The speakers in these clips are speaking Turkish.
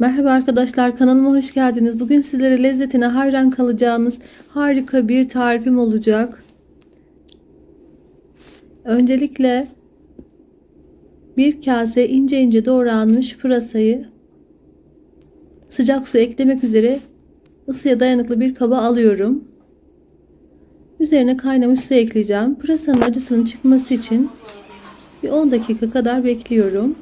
Merhaba arkadaşlar kanalıma hoş geldiniz. Bugün sizlere lezzetine hayran kalacağınız harika bir tarifim olacak. Öncelikle bir kase ince ince doğranmış pırasayı sıcak su eklemek üzere ısıya dayanıklı bir kaba alıyorum. Üzerine kaynamış su ekleyeceğim. Pırasanın acısının çıkması için bir 10 dakika kadar bekliyorum.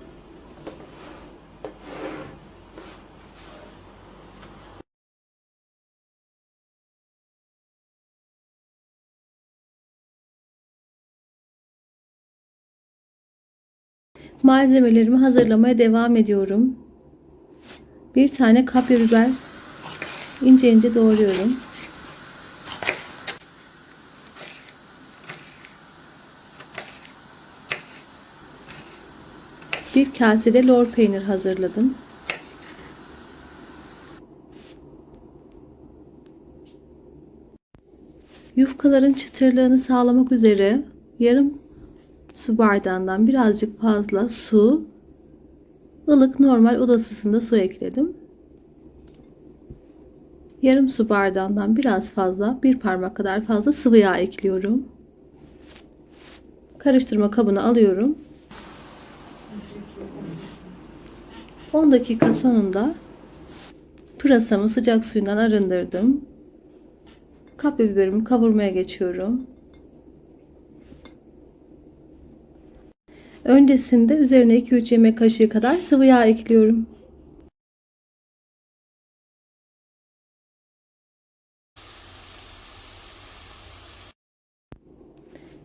Malzemelerimi hazırlamaya devam ediyorum. Bir tane kapya biber ince ince doğruyorum. Bir kasede lor peynir hazırladım. Yufkaların çıtırlığını sağlamak üzere yarım su bardağından birazcık fazla su, ılık normal oda ısısında su ekledim. Yarım su bardağından biraz fazla, bir parmak kadar fazla sıvı yağ ekliyorum. Karıştırma kabına alıyorum. 10 dakika sonunda pırasamı sıcak suyundan arındırdım. Kapya biberimi kavurmaya geçiyorum. Öncesinde üzerine 2-3 yemek kaşığı kadar sıvı yağ ekliyorum.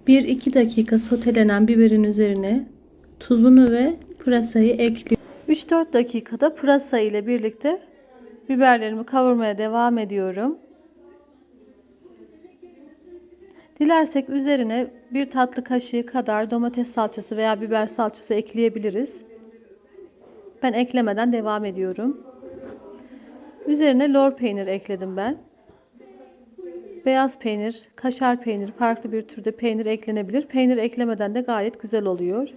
Bir iki dakika sotelenen biberin üzerine tuzunu ve pırasayı ekliyorum. 3-4 dakikada pırasa ile birlikte biberlerimi kavurmaya devam ediyorum. Dilersek üzerine bir tatlı kaşığı kadar domates salçası veya biber salçası ekleyebiliriz. Ben eklemeden devam ediyorum. Üzerine lor peynir ekledim ben. Beyaz peynir, kaşar peynir, farklı bir türde peynir eklenebilir. Peynir eklemeden de gayet güzel oluyor.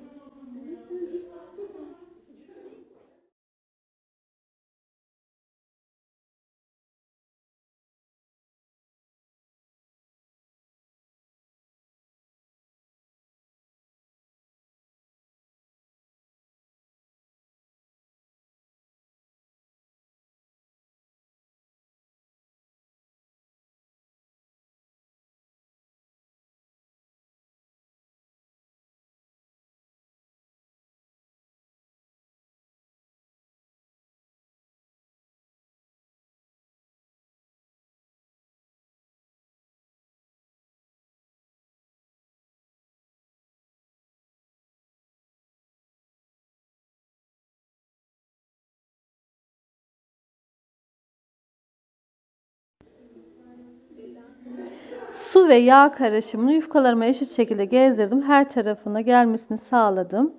Su ve yağ karışımını yufkalarıma eşit şekilde gezdirdim. Her tarafına gelmesini sağladım.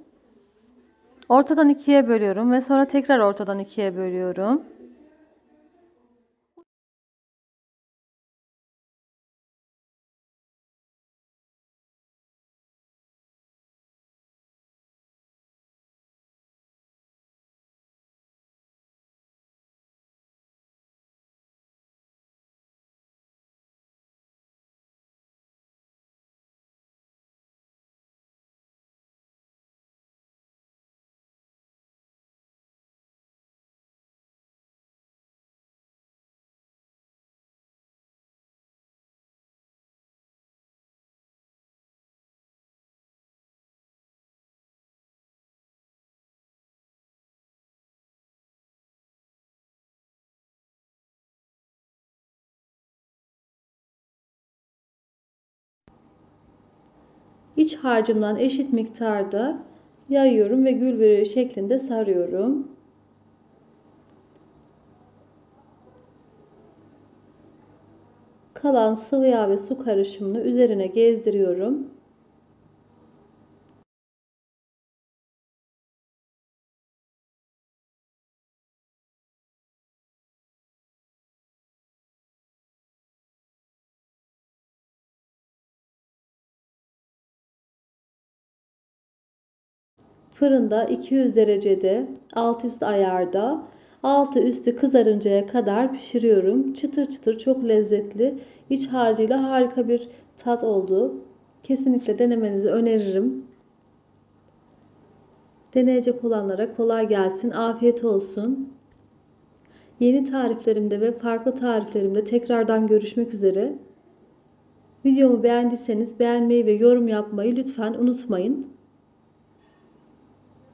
Ortadan ikiye bölüyorum ve sonra tekrar ortadan ikiye bölüyorum. İç harcımdan eşit miktarda yayıyorum ve gül böreği şeklinde sarıyorum. Kalan sıvı yağ ve su karışımını üzerine gezdiriyorum. Fırında 200 derecede alt üst ayarda Altı üstü kızarıncaya kadar pişiriyorum. Çıtır çıtır çok lezzetli. İç harcıyla harika bir tat oldu. Kesinlikle denemenizi öneririm. Deneyecek olanlara kolay gelsin, afiyet olsun. Yeni tariflerimde ve farklı tariflerimde tekrardan görüşmek üzere. Videomu beğendiyseniz beğenmeyi ve yorum yapmayı lütfen unutmayın.